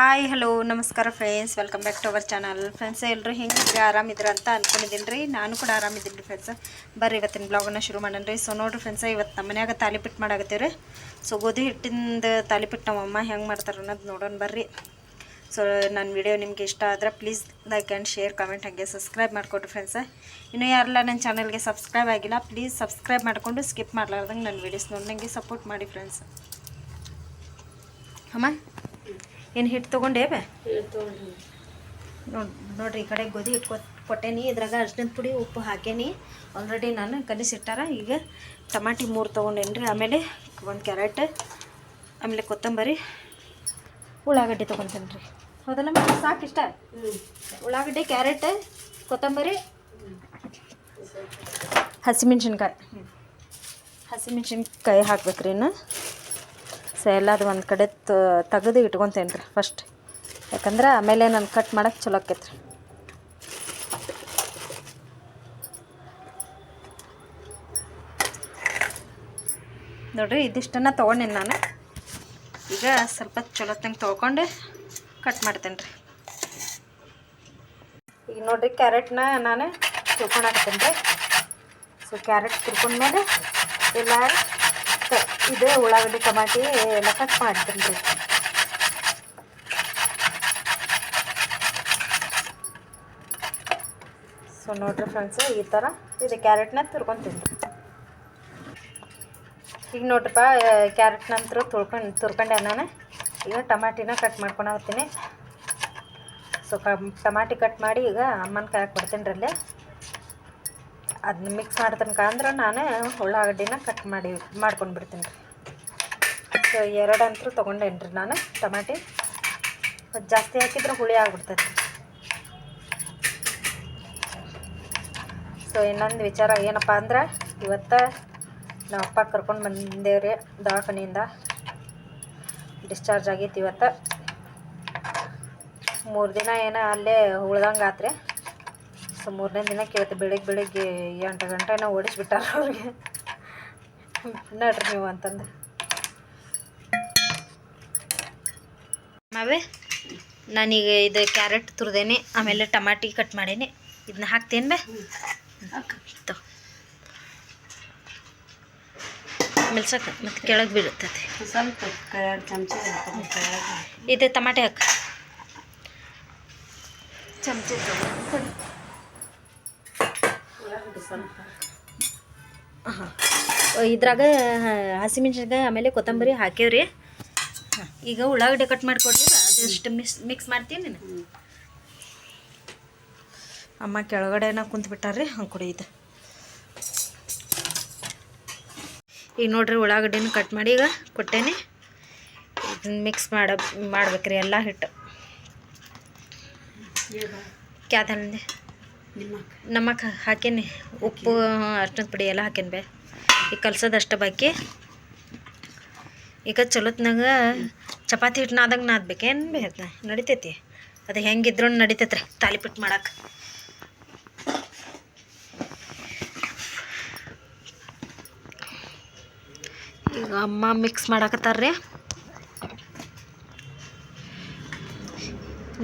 Hi hello ನಮಸ್ಕಾರ friends welcome back to our channel friends ಎಲ್ಲರೂ ಹೆಂಗೆ ಆರಾಮಿದ್ರ ಅಂತ ಅನ್ಕೊಂಡಿದ್ದೀನಿ ರೀ ನಾನು ಕೂಡ ಆರಾಮಿದ್ದೀನಿ ರೀ ಫ್ರೆಂಡ್ಸ್ ಬರ್ರಿ ಇವತ್ತಿನ ಬ್ಲಾಗನ್ನು ಶುರು ಮಾಡೋಣ ರೀ ಸೊ ನೋಡಿರಿ ಫ್ರೆಂಡ್ಸ ಇವತ್ತು ನಮ್ಮ ಮನ್ಯಾಗ ತಾಲಿಪಿಟ್ಟು ಮಾಡಾಕತ್ತೀವಿ ರೀ ಸೊ ಗೋಧಿ ಹಿಟ್ಟಿಂದ ತಾಲಿಪಿಟ್ಟು ನಮ್ಮ ಅಮ್ಮ ಹೆಂಗೆ ಮಾಡ್ತಾರೆ ಅನ್ನೋದು ನೋಡೋಣ ಬರ್ರಿ. ಸೊ ನನ್ನ ವಿಡಿಯೋ ನಿಮಗೆ ಇಷ್ಟ ಆದರೆ please like and share comment ಹಾಗೆ ಸಬ್ಸ್ಕ್ರೈಬ್ ಮಾಡಿಕೊಡ್ರಿ ಫ್ರೆಂಡ್ಸ್ ಇನ್ನೂ ಯಾರೆಲ್ಲ ನನ್ನ ಚಾನಲ್ಗೆ ಸಬ್ಸ್ಕ್ರೈಬ್ ಆಗಿಲ್ಲ ಪ್ಲೀಸ್ ಸಬ್ಸ್ಕ್ರೈಬ್ ಮಾಡಿಕೊಂಡು ಸ್ಕಿಪ್ ಮಾಡಲಾರ್ದಂಗೆ ನನ್ನ ವೀಡಿಯೋಸ್ ನೋಡಿ ನನಗೆ ಸಪೋರ್ಟ್ ಮಾಡಿ ಫ್ರೆಂಡ್ಸ್ ಅಮ್ಮ? ಏನು ಹಿಟ್ಟು ತೊಗೊಂಡೇವೆ ಬೇ? ನೋಡಿ ನೋಡಿರಿ ಈ ಕಡೆ ಗೋಧಿ ಹಿಟ್ಟು ಕೊಟ್ ಕೊಟ್ಟೇನಿ. ಇದ್ರಾಗ ಅರ್ಶಿನದ ಪುಡಿ ಉಪ್ಪು ಹಾಕೇನಿ. ಆಲ್ರೆಡಿ ನಾನು ಕಲಿಸಿಟ್ಟಾರ ಈಗ ಟಮಾಟಿ ಮೂರು ತೊಗೊಂಡೇನಿ ರೀ ಆಮೇಲೆ ಒಂದು ಕ್ಯಾರೆಟ್ ಆಮೇಲೆ ಕೊತ್ತಂಬರಿ ಉಳ್ಳಾಗಡ್ಡೆ ತೊಗೊತೇನೆ ರೀ ಹೌದಲ್ಲ ಮೇಡಮ್ ಸಾಕು ಇಷ್ಟ? ಉಳ್ಳಾಗಡ್ಡೆ ಕ್ಯಾರೆಟ್ ಕೊತ್ತಂಬರಿ ಹಸಿಮೆಣ್ಸಿನ್ಕಾಯಿ. ಹಸಿಮೆಣ್ಸಿನ್ಕಾಯಿ ಹಾಕ್ಬೇಕ್ರಿ ಇನ್ನು. ಸೊ ಎಲ್ಲದು ಒಂದು ಕಡೆ ತೆಗೆದು ಇಟ್ಕೊತೇನೆ ರೀ ಫಸ್ಟ್ ಯಾಕಂದ್ರೆ ಆಮೇಲೆ ನಾನು ಕಟ್ ಮಾಡೋಕ್ಕೆ ಚಲೋ ಆಕೈತೆ ರೀ ನೋಡ್ರಿ ಇದಿಷ್ಟನ್ನು ತೊಗೊಂಡಿನಿ ನಾನು. ಈಗ ಸ್ವಲ್ಪ ಚಲೋ ತಂಗೆ ತೊಗೊಂಡು ಕಟ್ ಮಾಡ್ತೇನೆ ರೀ ಈಗ ನೋಡಿರಿ ಕ್ಯಾರೆಟ್ನ ನಾನು ತಿಳ್ಕೊಂಡು ಹಾಕ್ತೇನೆ ರೀ ಸೊ ಕ್ಯಾರೆಟ್ ತಿರ್ಕೊಂಡ್ಮೇಲೆ ಎಲ್ಲ ಕ- ಇದು, ಉಳ್ಳಾಗಡ್ಡಿ, ಟಮಾಟಿ ಎಲ್ಲ ಕಟ್ ಮಾಡ್ತೀನಿ ಸೊ ನೋಡ್ರಿ ಫ್ರೆಂಡ್ಸ್ ಈ ಥರ ಇದು ಕ್ಯಾರೆಟ್ನ ತುರ್ಕೊತೀನಿ ಈಗ ನೋಡ್ರಿಪ್ಪ ಕ್ಯಾರೆಟ್ ನಂತರ ತುಳ್ಕೊಂಡು ತುರ್ಕೊಂಡೆ ನಾನು. ಈಗ ಟಮಾಟಿನ ಕಟ್ ಮಾಡ್ಕೊಂಡು ಹೋಗ್ತೀನಿ. ಸೊ ಕ ಟಮಾಟಿ ಕಟ್ ಮಾಡಿ ಈಗ ಅಮ್ಮನ ಕಾಯಕ್ಕೆ ಕೊಡ್ತೀನಿ ರೀ ಅಲ್ಲೇ. ಅದನ್ನ ಮಿಕ್ಸ್ ಮಾಡ್ತನಕ ಅಂದ್ರೆ ನಾನು ಉಳ್ಳಾಗಡ್ಡಿನ ಕಟ್ ಮಾಡಿ ಮಾಡ್ಕೊಂಡು ಬಿಡ್ತೀನಿ ರೀ. ಸೊ ಎರಡು ಅಂತೂ ತೊಗೊಂಡೇನಿ ರೀ ನಾನು ಟಮಾಟಿ. ಜಾಸ್ತಿ ಹಾಕಿದ್ರೆ ಹುಳಿ ಆಗ್ಬಿಡ್ತೈತೆ. ಸೊ ಇನ್ನೊಂದು ವಿಚಾರ ಏನಪ್ಪ ಅಂದ್ರೆ ಇವತ್ತು ನಮ್ಮ ಅಪ್ಪ ಕರ್ಕೊಂಡು ಬಂದೇವ್ರಿ ದವಾಖಾನೆಯಿಂದ. ಡಿಸ್ಚಾರ್ಜ್ ಆಗೈತಿ ಇವತ್ತು. ಮೂರು ದಿನ ಏನೋ ಅಲ್ಲೇ ಉಳ್ದಂಗೆ ಆತ್ರಿ. ಸೊ ಮೂರನೇ ದಿನಕ್ಕೆ ಇವತ್ತು ಬೆಳಿಗ್ಗೆ ಬೆಳಿಗ್ಗೆ ಎಂಟು ಗಂಟೆನ ಓಡಿಸ್ಬಿಟ್ಟಾರ ಅವ್ರಿಗೆ. ನಡ್ರಿ ನೀವು ಅಂತಂದು ನಾವೇ ನಾನೀಗ ಇದು ಕ್ಯಾರೆಟ್ ತುರ್ದೇನೆ, ಆಮೇಲೆ ಟಮಾಟಿ ಕಟ್ ಮಾಡೇನಿ. ಇದನ್ನ ಹಾಕ್ತೇನೆ ಬೇ? ತೊ. ಆಮೇಲೆ ಸಾಕ ಮತ್ತು ಕೆಳಗೆ ಬೀಳುತ್ತದೆ ಇದು, ಟಮಾಟೆ ಹಾಕ. ಚಮಚ ಸ್ವಲ್ಪ. ಹಾಂ ಇದ್ರಾಗ ಹಸಿಮೆಣ್ಸಿನ್ಕಾಯಿ ಆಮೇಲೆ ಕೊತ್ತಂಬರಿ ಹಾಕೇವ್ರಿ ಈಗ ಉಳ್ಳಾಗಡ್ಡೆ ಕಟ್ ಮಾಡಿಕೊಡ್ಲಿ ಅದಷ್ಟು ಮಿಸ್ ಮಿಕ್ಸ್ ಮಾಡ್ತೀನಿ ನೀನು. ಅಮ್ಮ ಕೆಳಗಡೆನ ಕುಂತ್ಬಿಟ್ಟಾರ್ರಿ, ಹಂಗೆ ಕೊಡಿ ಇದು. ಈಗ ನೋಡ್ರಿ ಉಳ್ಳಾಗಡ್ಡಿನ ಕಟ್ ಮಾಡಿ ಈಗ ಕೊಟ್ಟೇನಿ. ಇದನ್ನ ಮಿಕ್ಸ್ ಮಾಡ, ಮಾಡ್ಬೇಕ್ರಿ ಎಲ್ಲ ಹಿಟ್ಟು. ಕ್ಯಾದಲ್ದೆ ನಿಮ್ಮಕ್ಕ ಹಾಕೇನಿ. ಉಪ್ಪು ಅರ್ಶಿನದ ಪುಡಿ ಎಲ್ಲ ಹಾಕೇನಿ ಬೇ. ಈಗ ಕಲ್ಸೋದಷ್ಟು ಬಾಕಿ. ಈಗ ಚಲೋತ್ನಾಗ ಚಪಾತಿ ಹಿಟ್ಟು ನಾದಂಗೆ ನಾದ್ಬೇಕೇನು ಬೇ ನಡಿತೈತಿ. ಅದು ಹೆಂಗಿದ್ರು ರೀ ತಾಲಿಪಿಟ್ಟು ಮಾಡಕ್ಕೆ ಈಗ ಅಮ್ಮ ಮಿಕ್ಸ್ ಮಾಡಾಕತ್ತಾರ್ರಿ.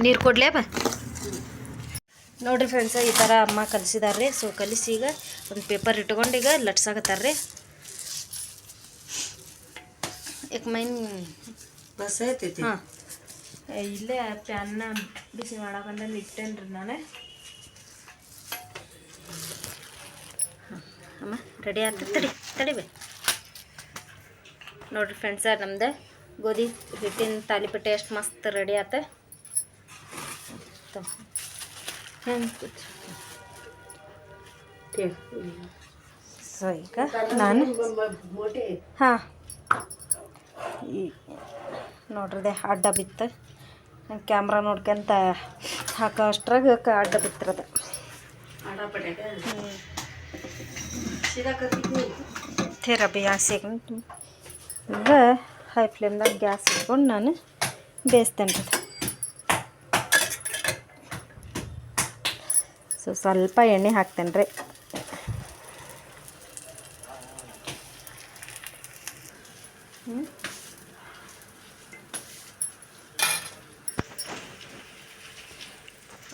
ನೀರು ಕೊಡ್ಲೇ ಬಾ. ನೋಡ್ರಿ ಫ್ರೆಂಡ್ಸ್ ಈ ಥರ ಅಮ್ಮ ಕಲಿಸಿದಾರೆ ರೀ ಸೊ ಕಲಿಸಿ ಈಗ ಒಂದು ಪೇಪರ್ ಇಟ್ಕೊಂಡು ಈಗ ಲಟ್ಸಾಕತ್ತಾರ ರೀ ಯಾಕ ಮೈನ್ ಬಸ್ ಐತಿ ಹಾಂ. ಇಲ್ಲೇ ಪ್ಯಾನ್ನ ಬಿಸಿ ಮಾಡಕಂದಲ್ಲಿ ಇಟ್ಟೇನ್ರಿ ರೀ ನಾನು. ಹಾಂ ಅಮ್ಮ ರೆಡಿ ಆಗ್ತದೆ ತಡಿ ತಡಿಬೇ ನೋಡ್ರಿ ಫ್ರೆಂಡ್ಸ ನಮ್ದು ಗೋಧಿ ಹಿಟ್ಟಿನ ತಾಲಿಪಟ್ಟೆ ಎಷ್ಟು ಮಸ್ತ್ ರೆಡಿ ಆತ. ಸೊ ಈಗ ನಾನು ಹಾಂ. ಈ ನೋಡ್ರದೆ ಅಡ್ಡ ಬಿತ್ತು. ನಾನು ಕ್ಯಾಮ್ರಾ ನೋಡ್ಕೊಂತ ಹಾಕೋ ಅಷ್ಟ್ರಾಗ ಅಡ್ಡ ಬಿತ್ತಿರದ. ಥೇರಬಿ ಆಸೆಗೆ ಈಗ ಹೈ ಫ್ಲೇಮ್ದಾಗ ಗ್ಯಾಸ್ ಇಟ್ಕೊಂಡು ನಾನು ಬೇಯಿಸ್ತೇನೆ ರೀ ಸೊ ಸ್ವಲ್ಪ ಎಣ್ಣೆ ಹಾಕ್ತೇನೆ ರೀ.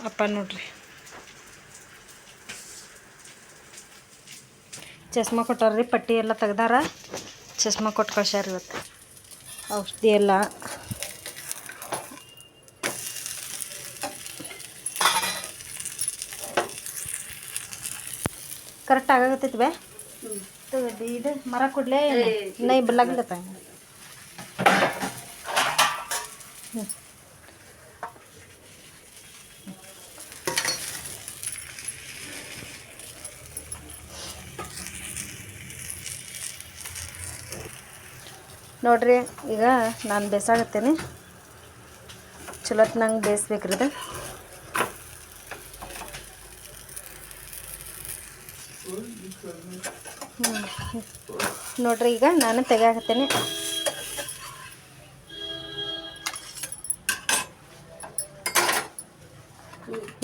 ಅಪ್ಪ ನೋಡ್ರಿ. ಚಶ್ಮ ಕೊಟ್ಟಾರ್ರಿ ಪಟ್ಟಿ ಎಲ್ಲ ತೆಗ್ದಾರ. ಚಶ್ಮ ಕೊಟ್ಟು ಕಳ್ಸ್ಯಾರ ಇವತ್ತು. ಔಷಧಿ ಎಲ್ಲ. ಕರೆಕ್ಟ್ ಆಗಾಗತ್ತೈತಿ ಬೇ. ಇದು ಮರ ಕೊಡ್ಲೇ ನೈ ಬಲ್ಲಾಗ್ಲತ್ತ ನೋಡ್ರಿ ಈಗ ನಾನು ಬೇಸಾಗತ್ತೇನೆ ಚಲೋತ್ ನಂಗೆ ಬೇಯಿಸ್ಬೇಕ್ರಿ ಇದು. ಹ್ಮ್. ನೋಡ್ರಿ ಈಗ ನಾನು ತೆಗಿಯಾಕತ್ತೇನೆ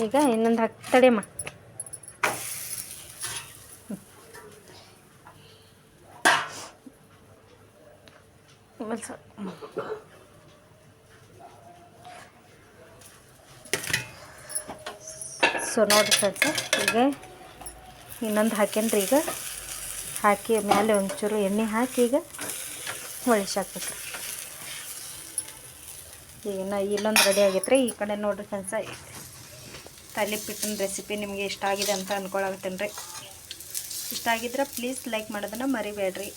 ಈಗ ಇನ್ನೊಂದು ಹಾಕಿ ತಡಿಯಮ್ಮ ಸೊ ನೋಡಿ ಫ್ರೆಂಡ್ಸ್ ಈಗ ಇನ್ನೊಂದು ಹಾಕೇನ್ರಿ ಈಗ? ಹಾಕಿ ಮೇಲೆ ಒಂಚೂರು ಎಣ್ಣೆ ಹಾಕಿ ಈಗ ಹೊಳಿಸಾಕ್ಬೇಕು ಈಗ ನಾ ಇಲ್ಲೊಂದು ರೆಡಿ ಆಗೈತೆ ರೀ ಈ ಕಡೆ ನೋಡ್ರಿ ಫ್ರೆಂಡ್ಸ ತಾಲಿಪಿಟ್ಟಿನ ರೆಸಿಪಿ ನಿಮಗೆ ಇಷ್ಟ ಆಗಿದೆ ಅಂತ ಅಂದ್ಕೊಳಕತ್ತೇನೆ ರೀ. ಇಷ್ಟ ಆಗಿದ್ರೆ ಪ್ಲೀಸ್ ಲೈಕ್ ಮಾಡೋದನ್ನು ಮರಿಬೇಡ್ರಿ.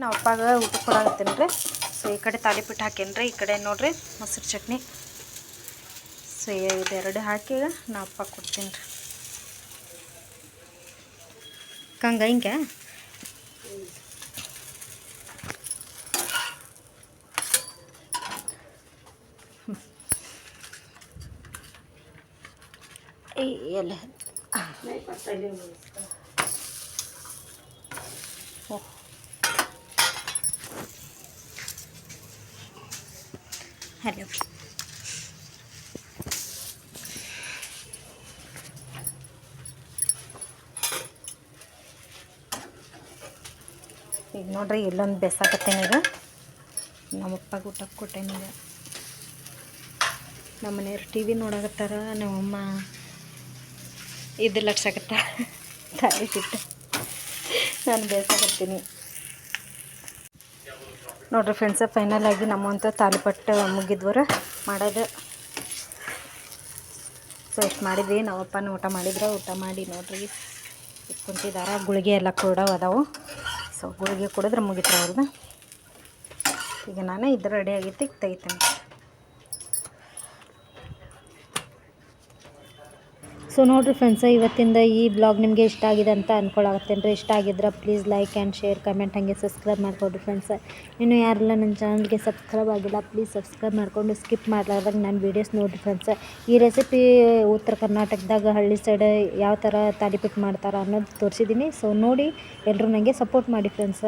ನಾವು ಅಪ್ಪಾಗ ಊಟ ಕೊಡಾಕತ್ತೀನಿ ರೀ ಸೊ, ಈ ಕಡೆ ತಾಲಿಪಿಟ್ಟು ಹಾಕೇನಿ ರೀ ಈ ಕಡೆ ನೋಡ್ರಿ ಮೊಸರು ಚಟ್ನಿ. ಸೊ, ಇದೆರಡು ಹಾಕಿ ನಾ ಅಪ್ಪ ಕೊಡ್ತೀನಿ ರೀ ಕಂಗ ಹಿಂಗೆ? ಎಲ್ಲ ಹಲೋ ಈಗ ನೋಡ್ರಿ ಇಲ್ಲೊಂದು ಬೆಸಾಕತ್ತೇನೆ ಈಗ. ನಮ್ಮಪ್ಪಗೆ ಊಟಕ್ಕೆ ಕೊಟ್ಟೇನೆ ಈಗ. ನಮ್ಮ ಮನೆಯವ್ರು ಟಿ ವಿ ನೋಡಕತ್ತಾರ ನಮ್ಮಮ್ಮ ಇದು ಲಟ್ಸಕತ್ತ ತಾಯಿ ನಾನು ಬೇಸಾಕತ್ತೀನಿ. ನೋಡ್ರಿ ಫ್ರೆಂಡ್ಸ ಫೈನಲ್ ಆಗಿ ನಮ್ಮಂತ ತಾಲಿಪಟ್ಟು ಮುಗಿದ್ವರ. ಮಾಡೋದು. ಸೊ ಎಷ್ಟು ಮಾಡಿದ್ವಿ. ಅಪ್ಪನ ಊಟ ಮಾಡಿದ್ರೆ, ಊಟ ಮಾಡಿ ನೋಡ್ರಿ. ಕುಂತಿದಾರ. ಗುಳಿಗೆ ಎಲ್ಲ ಕೂಡ ಅದಾವು. ಸೊ ಗುಳಿಗೆ ಕುಡಿದ್ರೆ ಮುಗಿತ್ರ ಈಗ ನಾನು ಇದು ರೆಡಿ ಆಗೈತಿ, ತೆಗಿತೇನೆ. ಸೊ ನೋಡಿರಿ ಫ್ರೆಂಡ್ಸ ಇವತ್ತಿಂದ ಈ ಬ್ಲಾಗ್ ನಿಮಗೆ ಇಷ್ಟ ಆಗಿದೆ ಅಂತ ಅಂದ್ಕೊಳಕತ್ತೇನೆ ರೀ ಇಷ್ಟ ಆಗಿದ್ರೆ please like and share comment ಹಾಗೆ ಸಬ್ಸ್ಕ್ರೈಬ್ ಮಾಡ್ಕೊಡ್ರಿ ಫ್ರೆಂಡ್ಸ ಇನ್ನು ಯಾರೆಲ್ಲ ನನ್ನ ಚಾನಲ್ಗೆ ಸಬ್ಸ್ಕ್ರೈಬ್ ಆಗಿಲ್ಲ ಪ್ಲೀಸ್ ಸಬ್ಸ್ಕ್ರೈಬ್ ಮಾಡಿಕೊಂಡು ಸ್ಕಿಪ್ ಮಾಡ್ಲಾರ್ದಾಗ ನಾನು ವೀಡಿಯೋಸ್ ನೋಡಿರಿ ಫ್ರೆಂಡ್ಸ ಈ ರೆಸಿಪಿ ಉತ್ತರ ಕರ್ನಾಟಕದಾಗ ಹಳ್ಳಿ ಸೈಡ್ ಯಾವ ಥರ ತಾಲಿಪಿಟ್ಟು ಮಾಡ್ತಾರೆ ಅನ್ನೋದು ತೋರಿಸಿದ್ದೀನಿ ಸೊ ನೋಡಿ ಎಲ್ಲರೂ ನನಗೆ ಸಪೋರ್ಟ್ ಮಾಡಿ ಫ್ರೆಂಡ್ಸ